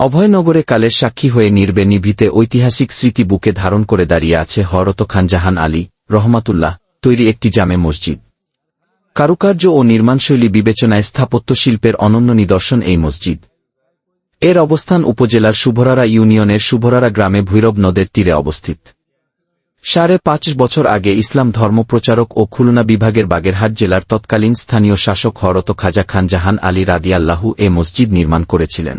অভয়নগরে কালের সাক্ষী হয়ে নির্বে নিভিতে ঐতিহাসিক স্মৃতি বুকে ধারণ করে দাঁড়িয়ে আছে হরত খান জাহান আলী, রহমাতুল্লাহ, তৈরি একটি জামে মসজিদ। কারুকার্য ও নির্মাণশৈলী বিবেচনায় স্থাপত্য শিল্পের অনন্য নিদর্শন এই মসজিদ। এর অবস্থান উপজেলার শুভরারা ইউনিয়নের শুভরারা গ্রামে ভৈরব নদের তীরে অবস্থিত। সাড়ে পাঁচ বছর আগে ইসলাম ধর্মপ্রচারক ও খুলনা বিভাগের বাগেরহাট জেলার তৎকালীন স্থানীয় শাসক হরত খাজা খান জাহান আলী রাদিয়াল্লাহু এ মসজিদ নির্মাণ করেছিলেন।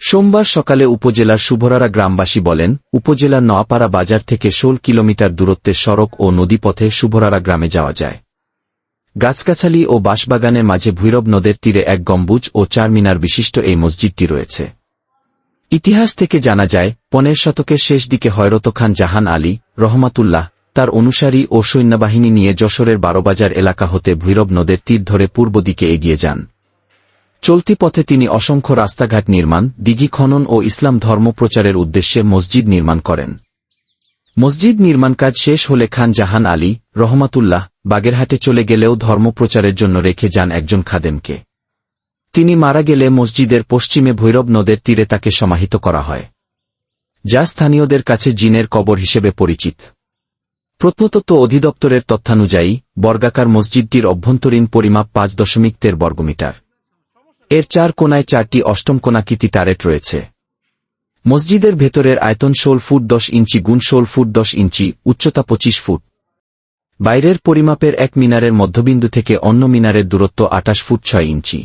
সোমবার সকালে উপজেলার শুভরারা গ্রামবাসী বলেন উপজেলার নোয়াপাড়া বাজার থেকে ষোল কিলোমিটার দূরত্বের সড়ক ও নদীপথে শুভরারা গ্রামে যাওয়া যায়। গাছগাছালি ও বাঁশবাগানের মাঝে ভৈরব নদের তীরে এক গম্বুজ ও চার মিনার বিশিষ্ট এই মসজিদটি রয়েছে। ইতিহাস থেকে জানা যায়, পনেরো শতকের শেষ দিকে হয়রত খান জাহান আলী, রহমাতুল্লাহ, তার অনুসারী ও সৈন্যবাহিনী নিয়ে যশোরের বারোবাজার এলাকা হতে ভৈরব নদের তীর ধরে পূর্ব দিকে এগিয়ে যান। চলতি পথে তিনি অসংখ্য রাস্তাঘাট নির্মাণ, দিঘি খনন ও ইসলাম ধর্ম প্রচারের উদ্দেশ্যে মসজিদ নির্মাণ করেন। মসজিদ নির্মাণ কাজ শেষ হলে খান জাহান আলী, রহমাতুল্লাহ, বাগেরহাটে চলে গেলেও ধর্মপ্রচারের জন্য রেখে যান একজন খাদেমকে। তিনি মারা গেলে মসজিদের পশ্চিমে ভৈরব নদের তীরে তাকে সমাহিত করা হয়, যা স্থানীয়দের কাছে জিনের কবর হিসেবে পরিচিত। প্রত্নতত্ত্ব অধিদপ্তরের তথ্যানুযায়ী, বর্গাকার মসজিদটির অভ্যন্তরীণ পরিমাপ পাঁচ দশমিক তের বর্গমিটার। এর চার কোনায় চারটি অষ্টম কোনাকৃতি টারেট রয়েছে। মসজিদের ভেতরের আয়তন ষোল ফুট দশ ইঞ্চি গুণ ষোল ফুট দশ ইঞ্চি, উচ্চতা পঁচিশ ফুট। বাইরের পরিমাপের এক মিনারের মধ্যবিন্দু থেকে অন্য মিনারের দূরত্ব আটাশ ফুট ছয় ইঞ্চি।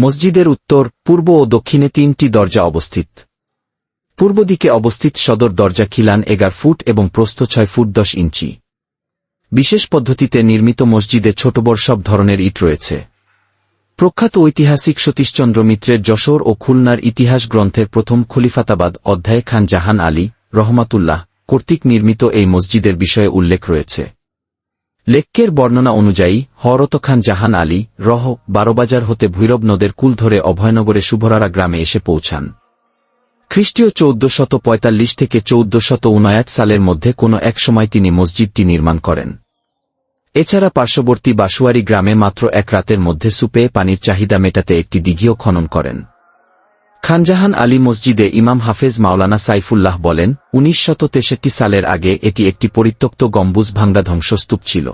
মসজিদের উত্তর, পূর্ব ও দক্ষিণে তিনটি দরজা অবস্থিত। পূর্ব দিকে অবস্থিত সদর দরজা খিলান এগার ফুট এবং প্রস্থ ছয় ফুট দশ ইঞ্চি। বিশেষ পদ্ধতিতে নির্মিত মসজিদে ছোট বড় সব ধরনের ইট রয়েছে। প্রখ্যাত ঐতিহাসিক সতীশচন্দ্র মিত্রের যশোর ও খুলনার ইতিহাস গ্রন্থের প্রথম খলিফাতাবাদ অধ্যায় খান জাহান আলী, রহমাতুল্লাহ, কর্তৃক নির্মিত এই মসজিদের বিষয়ে উল্লেখ রয়েছে। লেখ্যের বর্ণনা অনুযায়ী, হরত খান জাহান আলী, রহ, বারোবাজার হতে ভৈরব নদের কুল ধরে অভয়নগরে শুভরারা গ্রামে এসে পৌঁছান। খ্রিস্টীয় চৌদ্দশত পঁয়তাল্লিশ থেকে চৌদ্দশত উনয়াত সালের মধ্যে কোনো এক সময় তিনি মসজিদটি নির্মাণ করেন। এছাড়া পার্শ্ববর্তী বাসুয়ারি গ্রামে মাত্র এক রাতের মধ্যে সুপে পানির চাহিদা মেটাতে একটি দিঘিও খনন করেন। খানজাহান আলী মসজিদে ইমাম হাফেজ মাওলানা সাইফুল্লাহ বলেন, উনিশ সালের আগে এটি একটি পরিত্যক্ত গম্বুজ ভাঙ্গা ধ্বংসস্তূপ ছিল।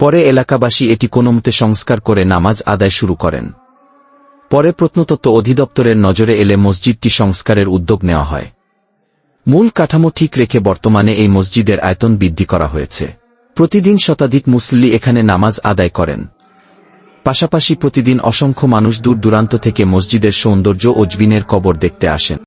পরে এলাকাবাসী এটি কোনোমতে সংস্কার করে নামাজ আদায় শুরু করেন। পরে প্রত্নতত্ত্ব অধিদপ্তরের নজরে এলে মসজিদটি সংস্কারের উদ্যোগ নেওয়া হয়। মূল কাঠামো ঠিক রেখে বর্তমানে এই মসজিদের আয়তন বৃদ্ধি করা হয়েছে। প্রতিদিন শতাধিক মুসল্লি এখানে নামাজ আদায় করেন। পাশাপাশি প্রতিদিন অসংখ্য মানুষ দূর দূরান্ত থেকে মসজিদের সৌন্দর্য ও জবিনের কবর দেখতে আসেন।